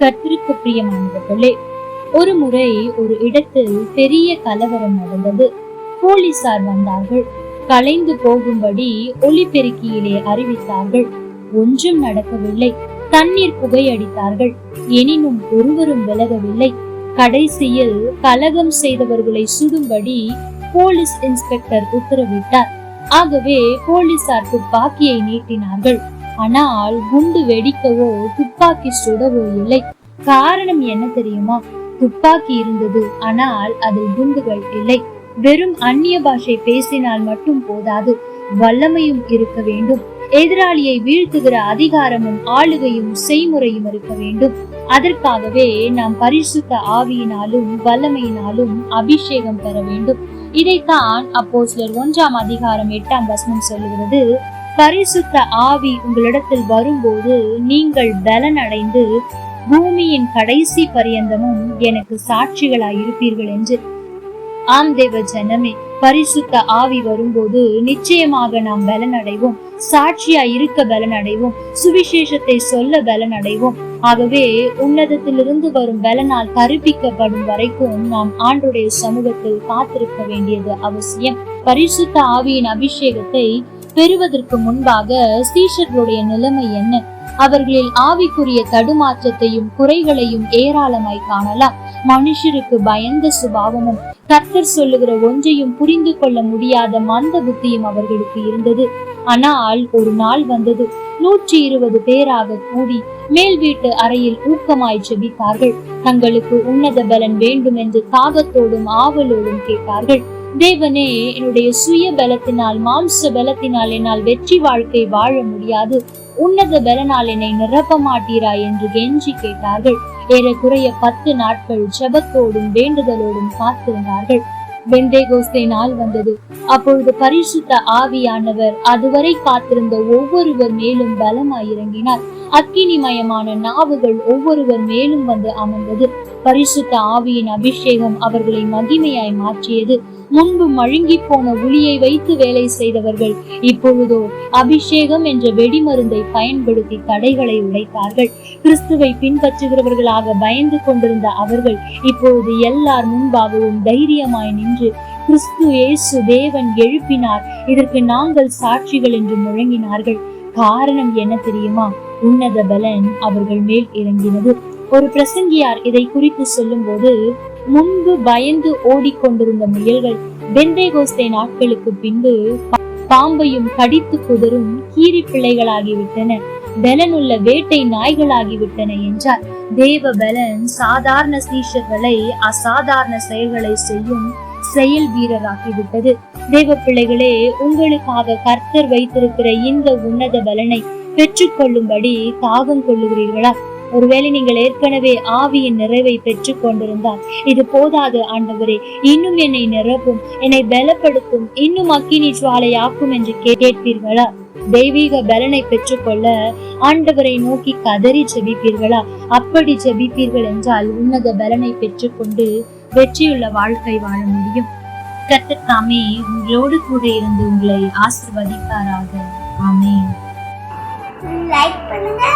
கர்த்தருக்கு பிரியமானவர்களே ஒரு முறை ஒரு இடத்தில் பெரிய கலவரம் நடந்தது. போலீசார் வந்தார்கள். கலைந்து போகும்படி ஒளிபெருக்கியிலே அறிவித்தார்கள். ஒன்றும் நடக்கவில்லை. தண்ணீர் புகையடித்தார்கள். எனினும் ஒருவரும் விலகவில்லை. கடைசியில் கலகம் செய்தவர்களை சுடும்படி போலீஸ் இன்ஸ்பெக்டர் உத்தரவிட்டார். ஆகவே போலீசார் துப்பாக்கியை நீட்டினார்கள். ஆனால் குண்டு வெடிக்கவோ துப்பாக்கி சுடவோ இல்லை. காரணம் என்ன தெரியுமா? துப்பாக்கி இருந்தது ஆனால் அதில் குண்டுகள் இல்லை. வெறும் அந்நிய பாஷை பேசினால் மட்டும் போதாது. வல்லமையும் இருக்க வேண்டும். எதிராளியை வீழ்த்துகிற அதிகாரமும் ஆளுகையும் செய்முறையும் இருக்க வேண்டும். அதற்காகவே நாம் பரிசுத்த ஆவியினாலும் வல்லமையினாலும் அபிஷேகம் பெற வேண்டும். இதைத்தான் அப்போ சிலர் ஒன்றாம் அதிகாரம் எட்டாம் வசனம் சொல்லுகிறது. பரிசுத்த ஆவி உங்களிடத்தில் வரும்போது நீங்கள் பலன் அடைந்து பூமியின் கடைசி பரியந்தமும் எனக்கு சாட்சிகளாய் இருப்பீர்கள் என்று. ஆம் தேவ ஜனமே பரிசுத்த ஆவி வரும்போது நிச்சயமாக நாம் பலன் அடைவோம் சாட்சியா இருக்க பலன் அடைவோம் சுவிசேஷத்தை சொல்ல பலன் அடைவோம் ஆகவே உன்னதத்திலிருந்து வரும் பலனால் கருப்பிக்கப்படும் வரைக்கும் நாம் ஆண்டுடைய சமூகத்தில் காத்திருக்க வேண்டியது அவசியம். பரிசுத்த ஆவியின் அபிஷேகத்தை பெறுவதற்கு முன்பாக சீஷர்களுடைய நிலைமை என்ன? அவர்களில் ஆவிக்குரிய தடுமாற்றத்தையும் குறைகளையும் ஏராளமாய் காணலாம். மனுஷருக்கு பயந்த சுபாவமும் கர்த்தர் சொல்லுகிற ஒன்றையும் புரிந்து கொள்ள முடியாத மந்த புத்தியும் அவர்களுக்கு இருந்தது. ஆனால் ஒரு நாள் வந்தது. நூற்றி இருபது பேராக கூடி மேல் வீட்டு அறையில் ஊக்கமாய் செபித்தார்கள். தங்களுக்கு உன்னத பலன் வேண்டும் என்று தாகத்தோடும் ஆவலோடும் கேட்டார்கள். தேவனே என்னுடைய சுய பலத்தினால் மாம்ச பலத்தினால் என்னால் வெற்றி வாழ்க்கை வாழ முடியாது. உன்னத பலனால் என்னை நிரப்ப மாட்டீரா என்று கெஞ்சி கேட்டார்கள். ஏறக்குறைய பத்து நாட்கள் ஜபத்தோடும் வேண்டுதலோடும் காத்திருந்தார்கள் வெந்தேகோஸ்தே நாள் வந்தது. அப்பொழுது பரிசுத்த ஆவியானவர் அதுவரை காத்திருந்த ஒவ்வொருவர் மேலும் பலமாய் இறங்கினார். அக்கினிமயமான நாவுகள் ஒவ்வொருவர் மேலும் வந்து அமர்ந்தது. பரிசுத்த ஆவியின் அபிஷேகம் அவர்களை மகிமையாய் மாற்றியது. முன்பு மழுங்கி போன உளியை வைத்து வேலை செய்தவர்கள் இப்பொழுதோ அபிஷேகம் என்ற வெடிமருந்தை பயன்படுத்தி தடைகளை உடைத்தார்கள். கிறிஸ்துவை பின்பற்றுகிறவர்களாக பயந்து கொண்டிருந்த அவர்கள் இப்பொழுது எல்லார் முன்பாகவும் தைரியமாய் நின்று கிறிஸ்து இயேசு தேவன் எழுப்பினார். இதற்கு நாங்கள் சாட்சிகள் என்று முழங்கினார்கள். காரணம் என்ன தெரியுமா? உன்னத பலன் அவர்கள் மேல் இறங்கினது. ஒரு பிரசங்கியார் இதை குறித்து சொல்லும்போது முன்பு பயந்து ஓடிக்கொண்டிருந்த முயல்கள் பெந்தேகோஸ்தே நாட்களுக்கு பின்பு பாம்பையும் கடித்து குதரும் கீரி பிள்ளைகளாகிவிட்டன. பலனுள்ள வேட்டை நாய்களாகிவிட்டன என்றார். தேவ பலன் சாதாரண சீஷர்களை அசாதாரண செயல்களை செய்யும் செயல் வீரராகிவிட்டது. தேவ பிள்ளைகளே உங்களுக்காக கர்த்தர் வைத்திருக்கிற இந்த உன்னத பலனை பெற்றுக்கொள்ளும்படி தாகம் கொள்ளுகிறீர்களா? ஒருவேளை நீங்கள் ஏற்கனவே ஆவியின் நிறைவை பெற்றுக் கொண்டிருந்தால் இது போதாது ஆண்டவரே. இன்னும் என்னை நிரப்பும் என்னை பலப்படுத்தும் இன்னும் அக்கினி சுவாலையாக்கும் என்று கேட்பீர்களா? தெய்வீக பலனை பெற்றுக்கொள்ள ஆண்டவரை நோக்கி கதறி ஜெபிப்பீர்களா? அப்படி ஜெபிப்பீர்கள் என்றால் உன்னத பலனை பெற்றுக்கொண்டு வெற்றியுள்ள வாழ்க்கை வாழ முடியும். கர்த்தர் உங்களோடு கூட இருந்து உங்களை ஆசிர்வதிப்பாராக. ஆமே லைக் பண்ணுங்க.